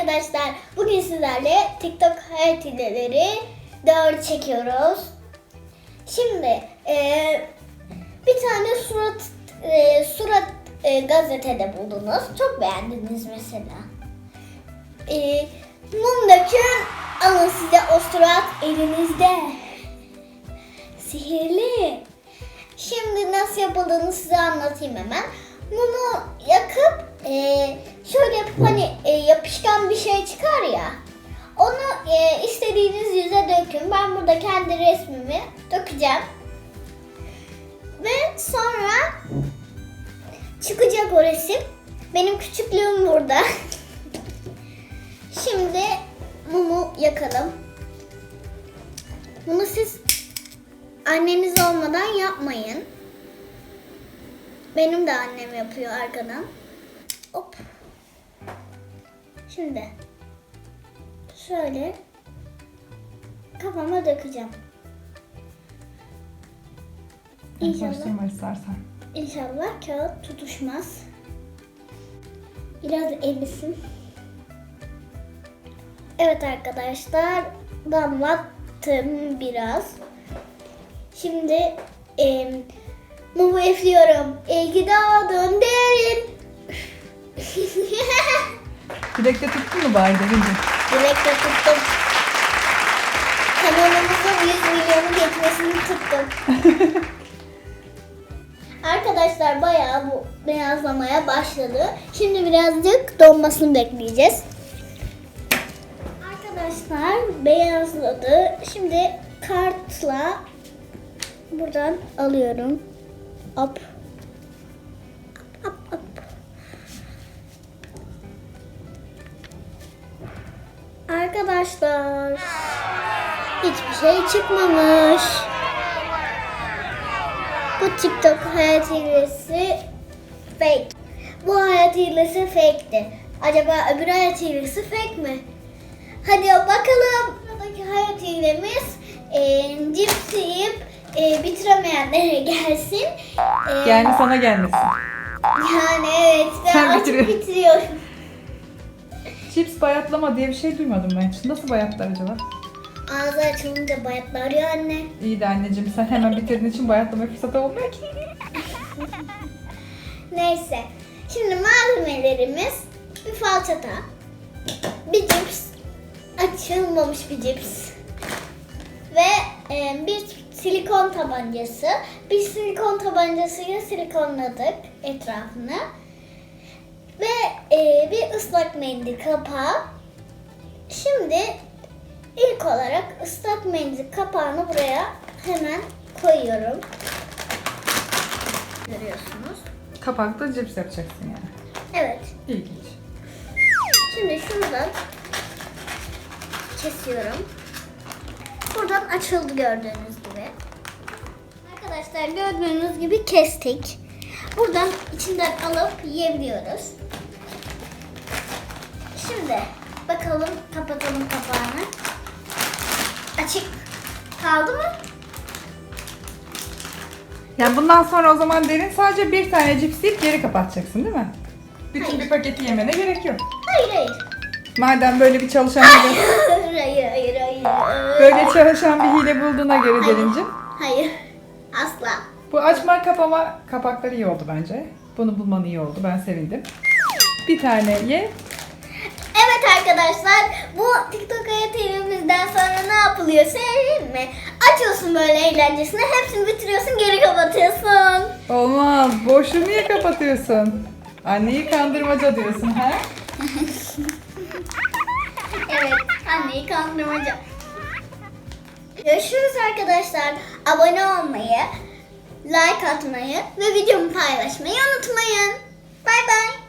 arkadaşlar. Bugün sizlerle TikTok hayat hileleri 4 çekiyoruz. Şimdi e, bir tane surat e, surat e, gazetede buldunuz. Çok beğendiniz mesela. E, mum dökün alın size o surat elinizde. Sihirli. Şimdi nasıl yapıldığını size anlatayım hemen. Mumu yakıp e, şöyle yapıp hani e, yapışkan bir şey çıkar ya. Onu e, istediğiniz yüze dökün. Ben burada kendi resmimi dökeceğim. Ve sonra çıkacak o resim. Benim küçüklüğüm burada. Şimdi mumu yakalım. Bunu siz anneniz olmadan yapmayın. Benim de annem yapıyor arkadan. Hop. Şimdi şöyle kafama dökeceğim. İnşallah, Başlayma istersen. inşallah kağıt tutuşmaz. Biraz erisin. Evet arkadaşlar damlattım biraz. Şimdi e, mumu üflüyorum. İyi ki doğdun derin. Dilekte tuttun mu bari Derincim? Dilekle tuttum. Kanalımızın 100 milyonu geçmesini tuttum. Arkadaşlar bayağı bu beyazlamaya başladı. Şimdi birazcık donmasını bekleyeceğiz. Arkadaşlar beyazladı. Şimdi kartla buradan alıyorum. Hop. Hop hop Arkadaşlar hiçbir şey çıkmamış. Bu TikTok hayat hilesi fake. Bu hayat hilesi fake'ti. Acaba öbür hayat hilesi fake mi? Hadi bakalım. Buradaki hayat hilemiz e, cips yiyip e, bitiremeyenlere gelsin. E, Yani sana gelmesin. yani evet ben Sen bitiriyorum. Chips bayatlama diye bir şey duymadım ben hiç. Nasıl bayatlar acaba? Ağzı açılınca bayatlar ya anne. İyi de anneciğim sen hemen bitirdiğin için bayatlama fırsatı olmuyor ki. Neyse. Şimdi malzemelerimiz bir falçata, bir cips, açılmamış bir cips ve e, bir silikon tabancası. Bir silikon tabancasıyla silikonladık etrafını ve e, bir ıslak mendil kapağı. Şimdi ilk olarak ıslak mendil kapağını buraya hemen koyuyorum. Görüyorsunuz. Kapakta cips yapacaksın yani. Evet. İlginç. Şimdi şuradan kesiyorum. Buradan açıldı gördüğünüz gibi. Arkadaşlar gördüğünüz gibi kestik. Buradan içinden alıp yiyebiliyoruz. Şimdi bakalım kapatalım kapağını. Açık kaldı mı? Yani bundan sonra o zaman derin sadece bir tane cips yiyip geri kapatacaksın değil mi? Bütün Hayır. bir paketi yemene gerek yok. Hayır hayır. Madem böyle bir çalışan hile, hayır hayır hayır. böyle çalışan bir hile bulduğuna göre Hayır. Derincim. Hayır. Asla. Bu açma kapama kapakları iyi oldu bence. Bunu bulman iyi oldu. Ben sevindim. Bir tane ye. Arkadaşlar bu TikTok hayat elimizden sonra ne yapılıyor söyleyeyim mi? Açıyorsun böyle eğlencesine hepsini bitiriyorsun geri kapatıyorsun. Olmaz. Boşu niye kapatıyorsun? Anneyi kandırmaca diyorsun ha? Evet anneyi kandırmaca. Görüşürüz arkadaşlar. Abone olmayı, like atmayı ve videomu paylaşmayı unutmayın. Bay bay.